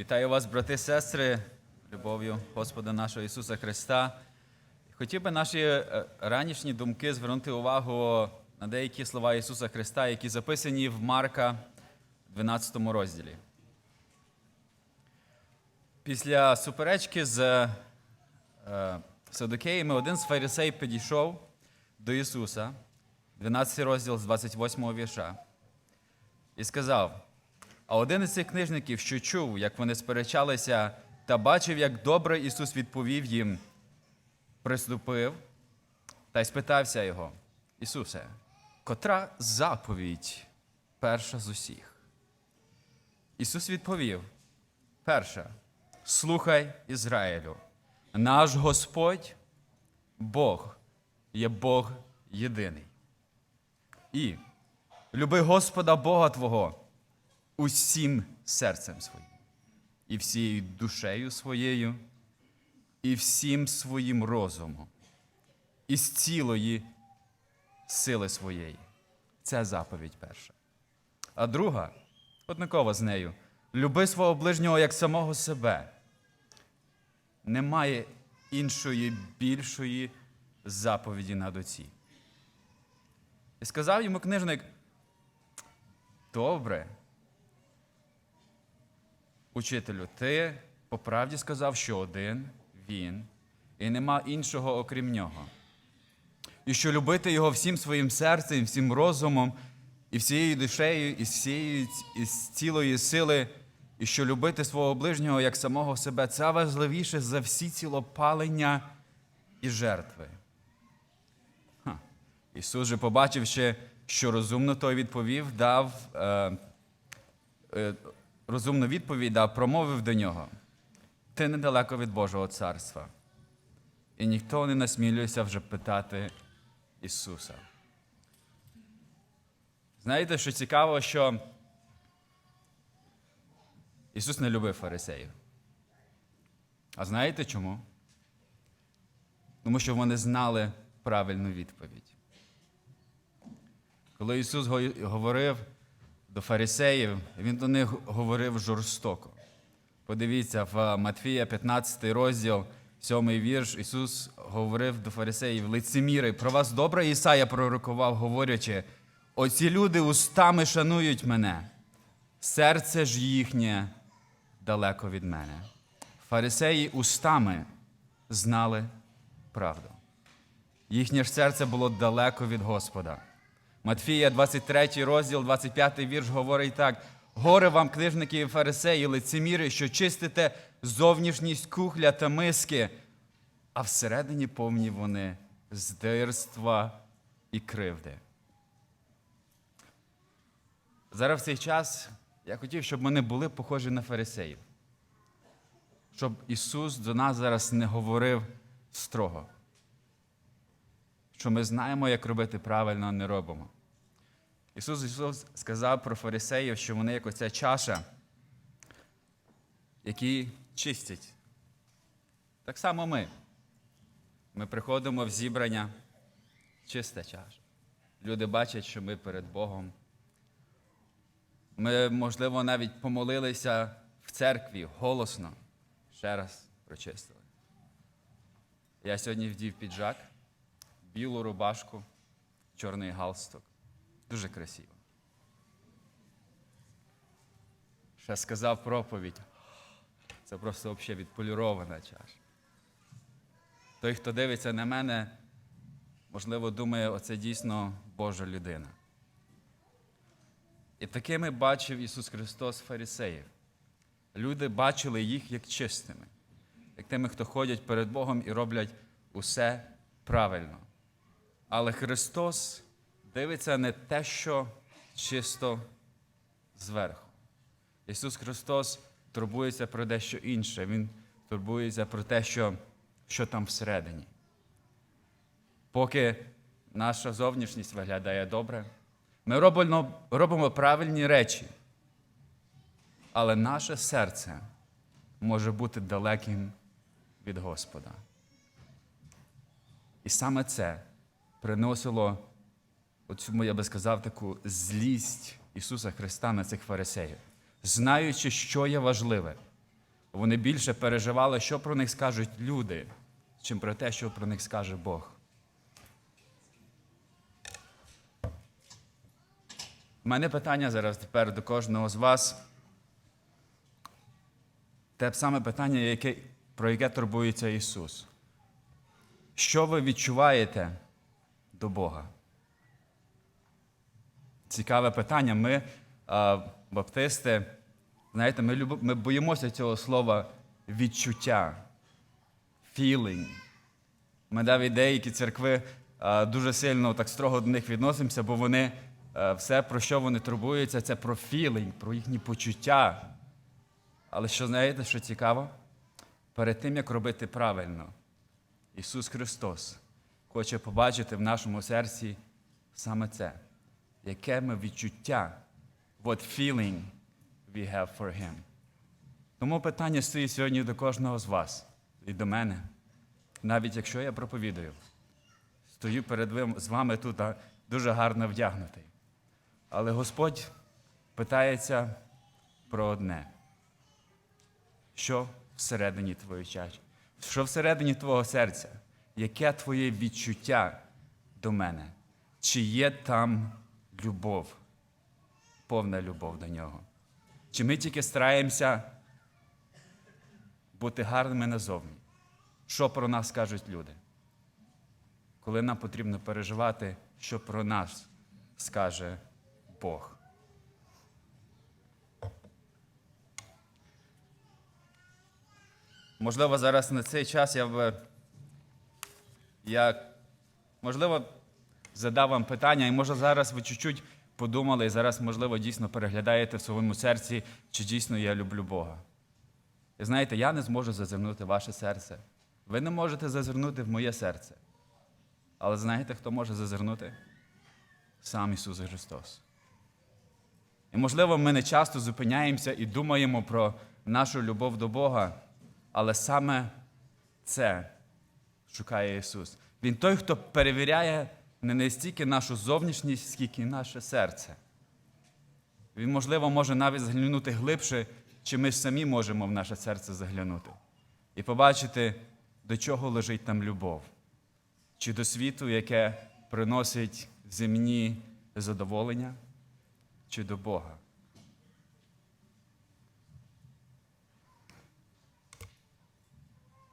Вітаю вас, брати і сестри, любов'ю Господа нашого Ісуса Христа. Хотів би наші е, ранішні думки звернути увагу на деякі слова Ісуса Христа, які записані в Марка 12 розділі. Після суперечки з е, Садокеями один з фарисей підійшов до Ісуса, 12 розділ з 28 вірша, і сказав: а один із цих книжників, що чув, як вони сперечалися, та бачив, як добре Ісус відповів їм, приступив та й спитався його: Ісусе, котра заповідь перша з усіх? Ісус відповів: перша, слухай Ізраїлю, наш Господь, Бог є Бог єдиний. І люби Господа Бога Твого усім серцем своїм, і всією душею своєю, і всім своїм розумом, і з цілої сили своєї. Це заповідь перша. А друга, однакова з нею, люби свого ближнього як самого себе. Немає іншої більшої заповіді над оці. І сказав йому книжник: добре, Учителю, ти по правді сказав, що один він, і нема іншого окрім нього. І що любити його всім своїм серцем, всім розумом, і всією душею, і всією і з цілої сили, і що любити свого ближнього як самого себе, це важливіше за всі цілопалення і жертви. Ха. Ісус же, побачивши, що розумно той відповів, дав. Е, е, розумну відповідь дав, промовив до нього: Ти недалеко від Божого царства. І ніхто не насмілюється вже питати Ісуса. Знаєте, що цікаво, що Ісус не любив фарисеїв. А знаєте чому? Тому що вони знали правильну відповідь. Коли Ісус говорив, до фарисеїв, він до них говорив жорстоко. Подивіться, в Матфія, 15 розділ, 7 вірш, Ісус говорив до фарисеїв, лицеміри, про вас добре Ісая пророкував, говорячи, оці люди устами шанують мене, серце ж їхнє далеко від мене. Фарисеї устами знали правду. Їхнє ж серце було далеко від Господа. Матфія, 23 розділ, 25 вірш говорить так: горе вам, книжники і фарисеї, лицеміри, що чистите зовнішність кухля та миски, а всередині повні вони здирства і кривди. Зараз в цей час я хотів, щоб ми не були похожі на фарисеїв. Щоб Ісус до нас зараз не говорив строго що ми знаємо, як робити правильно, а не робимо. Ісус Ісус сказав про фарисеїв, що вони як оця чаша, які чистять. Так само ми. Ми приходимо в зібрання, чиста чаша. Люди бачать, що ми перед Богом. Ми, можливо, навіть помолилися в церкві голосно, ще раз прочистили. Я сьогодні вдів піджак білу рубашку, чорний галстук. Дуже красиво. Ще сказав проповідь. Це просто взагалі відполірована чаша. Той, хто дивиться на мене, можливо, думає, оце дійсно Божа людина. І такими бачив Ісус Христос фарисеїв. Люди бачили їх як чистими, як тими, хто ходять перед Богом і роблять усе правильно. Але Христос дивиться не те, що чисто зверху. Ісус Христос турбується про дещо інше. Він турбується про те, що, що там всередині. Поки наша зовнішність виглядає добре, ми робимо, робимо правильні речі, але наше серце може бути далеким від Господа. І саме це приносило, оцю, я би сказав, таку злість Ісуса Христа на цих фарисеїв, знаючи, що є важливе, Вони більше переживали, що про них скажуть люди, чим про те, що про них скаже Бог. У мене питання зараз тепер до кожного з вас. Те саме питання, яке, про яке турбується Ісус. Що ви відчуваєте до Бога? Цікаве питання. Ми, баптисти, знаєте, ми, люб... ми боїмося цього слова відчуття, feeling. Ми навіть деякі церкви дуже сильно так строго до них відносимося, бо вони все, про що вони турбуються, це про feeling, про їхні почуття. Але що знаєте, що цікаво? Перед тим, як робити правильно, Ісус Христос хоче побачити в нашому серці саме це, яке ми відчуття, what feeling we have for Him. Тому питання стоїть сьогодні до кожного з вас і до мене. Навіть якщо я проповідую, стою перед з вами тут дуже гарно вдягнутий. Але Господь питається про одне що всередині твоєї чаші, що всередині твого серця, яке твоє відчуття до мене? Чи є там любов, повна любов до нього? Чи ми тільки стараємося бути гарними назовні? Що про нас кажуть люди? Коли нам потрібно переживати, що про нас скаже Бог. Можливо, зараз на цей час я б. Я, можливо, задав вам питання, і може зараз ви чуть-чуть подумали, і зараз, можливо, дійсно переглядаєте в своєму серці, чи дійсно я люблю Бога. І знаєте, я не зможу зазирнути ваше серце. Ви не можете зазирнути в моє серце. Але знаєте, хто може зазирнути? Сам Ісус Христос. І, можливо, ми не часто зупиняємося і думаємо про нашу любов до Бога, але саме це шукає Ісус. Він той, хто перевіряє не настільки нашу зовнішність, скільки наше серце. Він, можливо, може навіть заглянути глибше, чи ми самі можемо в наше серце заглянути. І побачити, до чого лежить там любов, чи до світу, яке приносить земні задоволення, чи до Бога.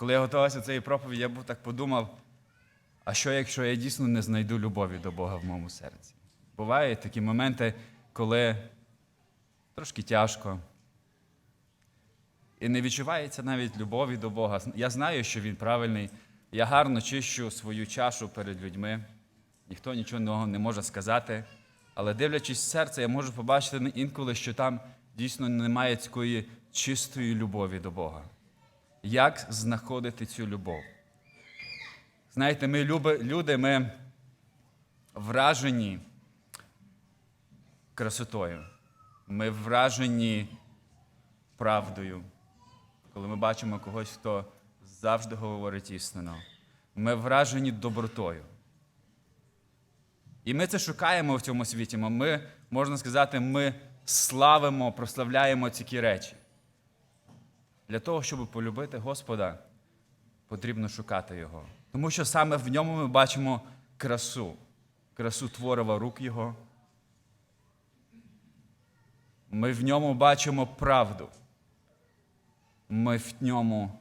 Коли я готувався до цієї проповіді, я був так подумав, а що, якщо я дійсно не знайду любові до Бога в моєму серці? Бувають такі моменти, коли трошки тяжко. І не відчувається навіть любові до Бога. Я знаю, що Він правильний. Я гарно чищу свою чашу перед людьми. Ніхто нічого не може сказати. Але дивлячись в серце, я можу побачити інколи, що там дійсно немає такої чистої любові до Бога. Як знаходити цю любов? Знаєте, ми люди, ми вражені красотою, ми вражені правдою, коли ми бачимо когось, хто завжди говорить істину. Ми вражені добротою. І ми це шукаємо в цьому світі. Ми, можна сказати, ми славимо, прославляємо ці речі. Для того, щоб полюбити Господа, потрібно шукати Його. Тому що саме в ньому ми бачимо красу, красу творива рук Його. Ми в ньому бачимо правду. Ми в ньому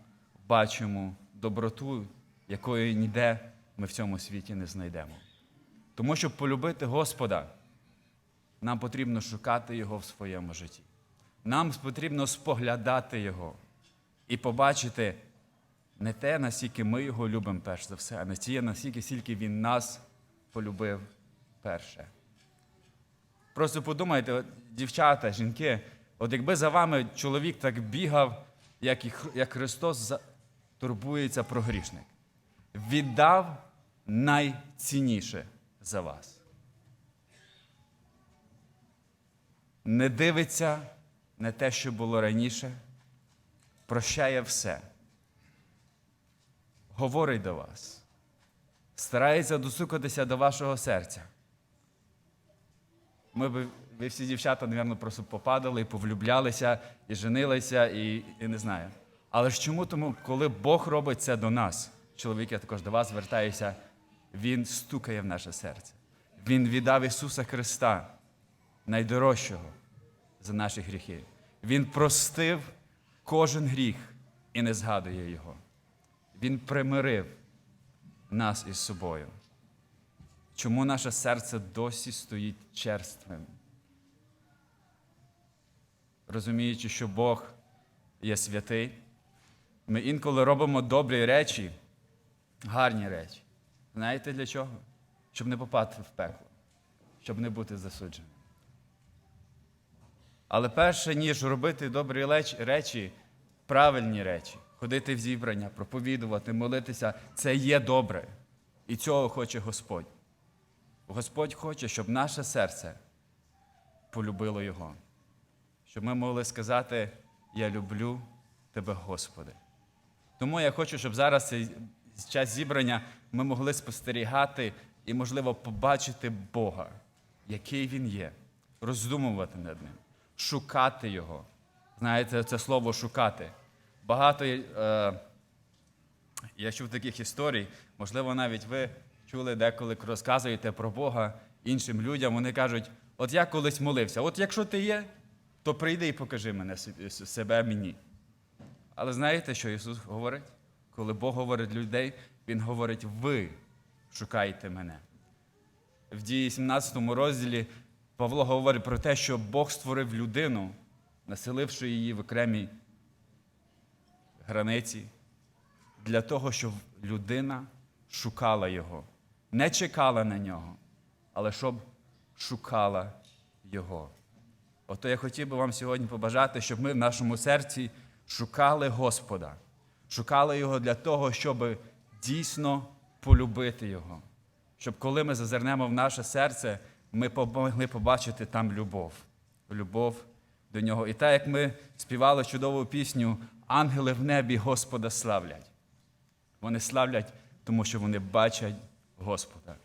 бачимо доброту, якої ніде ми в цьому світі не знайдемо. Тому щоб полюбити Господа, нам потрібно шукати Його в своєму житті. Нам потрібно споглядати Його і побачити не те, наскільки ми його любимо перш за все, а не ті, наскільки скільки він нас полюбив перше. Просто подумайте, от, дівчата, жінки, от якби за вами чоловік так бігав, як, і, як Христос турбується про грішник, віддав найцінніше за вас. Не дивиться на те, що було раніше, прощає все. Говорить до вас, старається достукатися до вашого серця. Ми б ви всі дівчата, мабуть, просто попадали і повлюблялися, і женилися, і, і не знаю. Але ж чому? Тому, коли Бог робить це до нас, чоловік, я також до вас звертаюся, Він стукає в наше серце. Він віддав Ісуса Христа, найдорожчого за наші гріхи. Він простив кожен гріх і не згадує його. Він примирив нас із собою. Чому наше серце досі стоїть черствим? Розуміючи, що Бог є святий, ми інколи робимо добрі речі, гарні речі. Знаєте для чого? Щоб не попасти в пекло, щоб не бути засудженим. Але перше, ніж робити добрі речі, правильні речі, ходити в зібрання, проповідувати, молитися, це є добре. І цього хоче Господь. Господь хоче, щоб наше серце полюбило Його. Щоб ми могли сказати: Я люблю Тебе, Господи. Тому я хочу, щоб зараз цей час зібрання ми могли спостерігати і, можливо, побачити Бога, який Він є, роздумувати над ним, шукати Його. Знаєте, це слово шукати. Багато е, я чув таких історій, можливо, навіть ви чули деколи розказуєте про Бога іншим людям. Вони кажуть: от я колись молився, от якщо ти є, то прийди і покажи мене себе мені. Але знаєте, що Ісус говорить? Коли Бог говорить людей, Він говорить: ви шукайте мене. В дії 17 розділі Павло говорить про те, що Бог створив людину, населивши її в окремій границі, для того, щоб людина шукала його. Не чекала на нього, але щоб шукала його. Ото я хотів би вам сьогодні побажати, щоб ми в нашому серці шукали Господа, шукали Його для того, щоб дійсно полюбити Його. Щоб коли ми зазирнемо в наше серце, ми могли побачити там любов, любов до нього. І так як ми співали чудову пісню, ангели в небі Господа славлять. Вони славлять, тому що вони бачать Господа.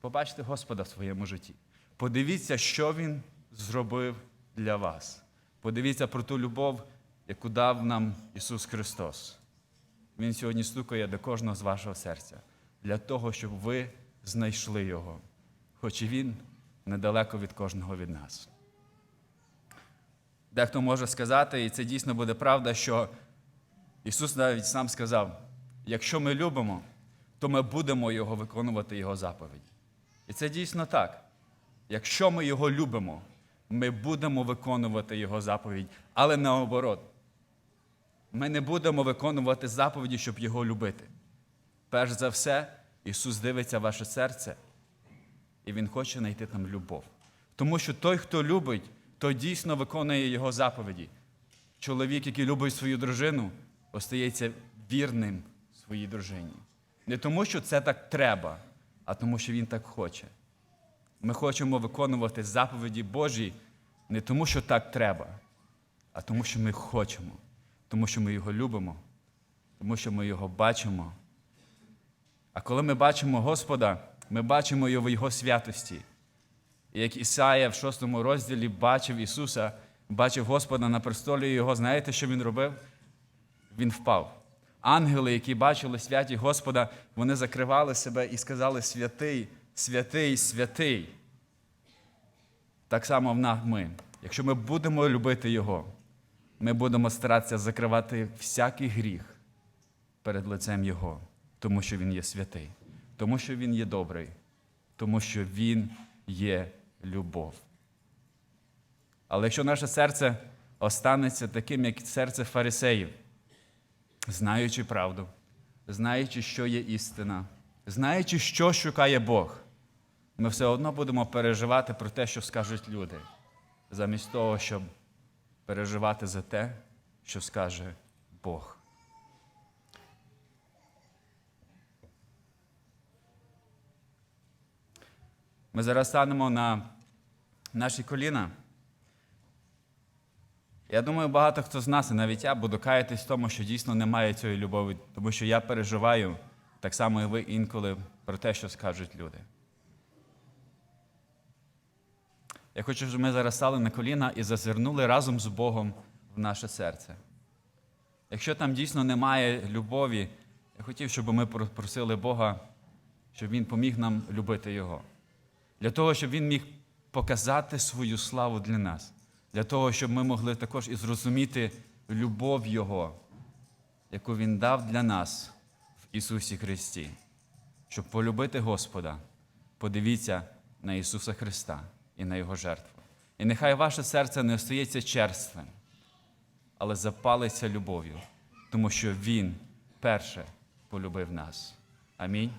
Побачте Господа в своєму житті. Подивіться, що Він зробив для вас. Подивіться про ту любов, яку дав нам Ісус Христос. Він сьогодні стукає до кожного з вашого серця для того, щоб ви знайшли Його, хоч і Він недалеко від кожного від нас. Дехто може сказати, і це дійсно буде правда, що Ісус навіть сам сказав: якщо ми любимо, то ми будемо Його виконувати Його заповіді. І це дійсно так. Якщо ми Його любимо, ми будемо виконувати Його заповідь, але наоборот. Ми не будемо виконувати заповіді, щоб Його любити. Перш за все, Ісус дивиться ваше серце, і Він хоче знайти там любов. Тому що той, хто любить, той дійсно виконує Його заповіді. Чоловік, який любить свою дружину, остається вірним своїй дружині. Не тому, що це так треба, а тому, що він так хоче. Ми хочемо виконувати заповіді Божі не тому, що так треба, а тому, що ми хочемо, тому що ми його любимо, тому що ми його бачимо. А коли ми бачимо Господа, ми бачимо його в Його святості. Як Ісая в шостому розділі бачив Ісуса, бачив Господа на престолі Його, знаєте, що Він робив? Він впав. Ангели, які бачили святі Господа, вони закривали себе і сказали: Святий, святий, святий. Так само в нас ми. Якщо ми будемо любити Його, ми будемо старатися закривати всякий гріх перед лицем Його, тому що Він є святий, тому що Він є добрий, тому що Він є любов. Але якщо наше серце останеться таким, як серце фарисеїв, знаючи правду, знаючи, що є істина, знаючи, що шукає Бог, ми все одно будемо переживати про те, що скажуть люди, замість того, щоб переживати за те, що скаже Бог. Ми зараз станемо на наші коліна. Я думаю, багато хто з нас, і навіть я, буду каятись в тому, що дійсно немає цієї любові, тому що я переживаю так само і ви інколи про те, що скажуть люди. Я хочу, щоб ми зараз стали на коліна і зазирнули разом з Богом в наше серце. Якщо там дійсно немає любові, я хотів, щоб ми просили Бога, щоб Він поміг нам любити Його. Для того, щоб Він міг показати свою славу для нас, для того, щоб ми могли також і зрозуміти любов Його, яку Він дав для нас в Ісусі Христі. Щоб полюбити Господа, подивіться на Ісуса Христа і на Його жертву. І нехай ваше серце не остається черствим, але запалиться любов'ю, тому що Він перше полюбив нас. Амінь.